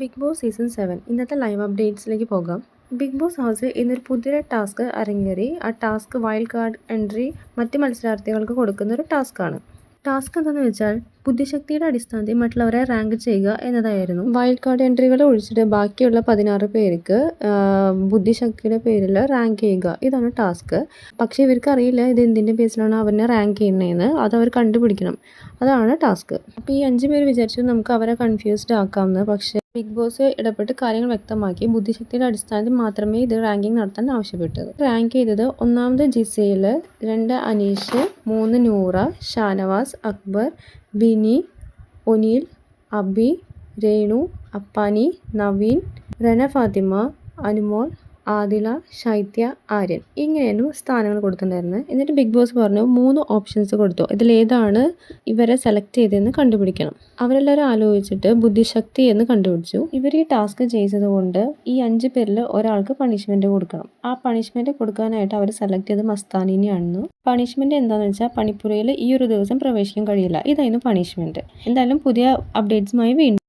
Big Boss season seven. ഇന്നത്തെ live അപ്ഡേറ്റ്സിലേക്ക് പോകാം. ബിഗ് ബോസ് ഹൗസിൽ ഇന്നൊരു പുതിയ ടാസ്ക് അരങ്ങേറി. ആ ടാസ്ക് വൈൽഡ് കാർഡ് എൻട്രി മറ്റ് മത്സരാർത്ഥികൾക്ക് കൊടുക്കുന്ന ഒരു ടാസ്ക്കാണ് ടാസ്ക് എന്താണെന്ന് വെച്ചാൽ ബുദ്ധിശക്തിയുടെ അടിസ്ഥാനത്തിൽ മറ്റുള്ളവരെ റാങ്ക് ചെയ്യുക എന്നതായിരുന്നു. വൈൽഡ് കാർഡ് എൻട്രികൾ ഒഴിച്ചിട്ട് ബാക്കിയുള്ള പതിനാറ് പേർക്ക് ബുദ്ധിശക്തിയുടെ പേരിൽ റാങ്ക് ചെയ്യുക. ഇതാണ് ടാസ്ക്. പക്ഷേ ഇവർക്ക് അറിയില്ല ഇത് എന്തിന്റെ ബേസിലാണ് അവരെ റാങ്ക് ചെയ്യുന്നതെന്ന്. അത് അവർ കണ്ടുപിടിക്കണം. അതാണ് ടാസ്ക്. അപ്പോൾ ഈ അഞ്ച് പേര് വിചാരിച്ചു നമുക്ക് അവരെ കൺഫ്യൂസ്ഡ് ആക്കാമെന്ന്. പക്ഷേ ബിഗ് ബോസ് ഇടപെട്ട് കാര്യങ്ങൾ വ്യക്തമാക്കി ബുദ്ധിശക്തിയുടെ അടിസ്ഥാനത്തിൽ മാത്രമേ ഇത് റാങ്കിംഗ് നടത്താൻ ആവശ്യപ്പെട്ടത്. റാങ്ക് ചെയ്തത് ഒന്നാമത് ജിസയിൽ രണ്ട് അനീഷ് മൂന്ന് നൂറ ഷാനവാസ് അക്ബർ ബിനി ഒനീൽ അബി രേണു അപ്പാനി നവീൻ റന ഫാത്തിമ അനുമോൾ ആദില ശൈത്യ ആര്യൻ ഇങ്ങനെയായിരുന്നു സ്ഥാനങ്ങൾ കൊടുത്തിട്ടുണ്ടായിരുന്നത് എന്നിട്ട് ബിഗ് ബോസ് പറഞ്ഞു മൂന്ന് ഓപ്ഷൻസ് കൊടുത്തു. ഇതിലേതാണ് ഇവരെ സെലക്ട് ചെയ്തതെന്ന് കണ്ടുപിടിക്കണം. അവരെല്ലാവരും ആലോചിച്ചിട്ട് ബുദ്ധിശക്തി എന്ന് കണ്ടുപിടിച്ചു. ഇവർ ഈ ടാസ്ക് ചെയ്തതുകൊണ്ട് ഈ അഞ്ച് പേരിൽ ഒരാൾക്ക് പണിഷ്മെന്റ് കൊടുക്കണം. ആ പണിഷ്മെന്റ് കൊടുക്കാനായിട്ട് അവർ സെലക്ട് ചെയ്ത് മസ്താനിനെയാണെന്നു. പണിഷ്മെന്റ് എന്താണെന്ന് വെച്ചാൽ പണിപ്പുരയിൽ ഈ ഒരു ദിവസം പ്രവേശിക്കാൻ കഴിയില്ല. ഇതായിരുന്നു പണിഷ്മെന്റ് എന്തായാലും പുതിയ അപ്ഡേറ്റ്സുമായി വീണ്ടും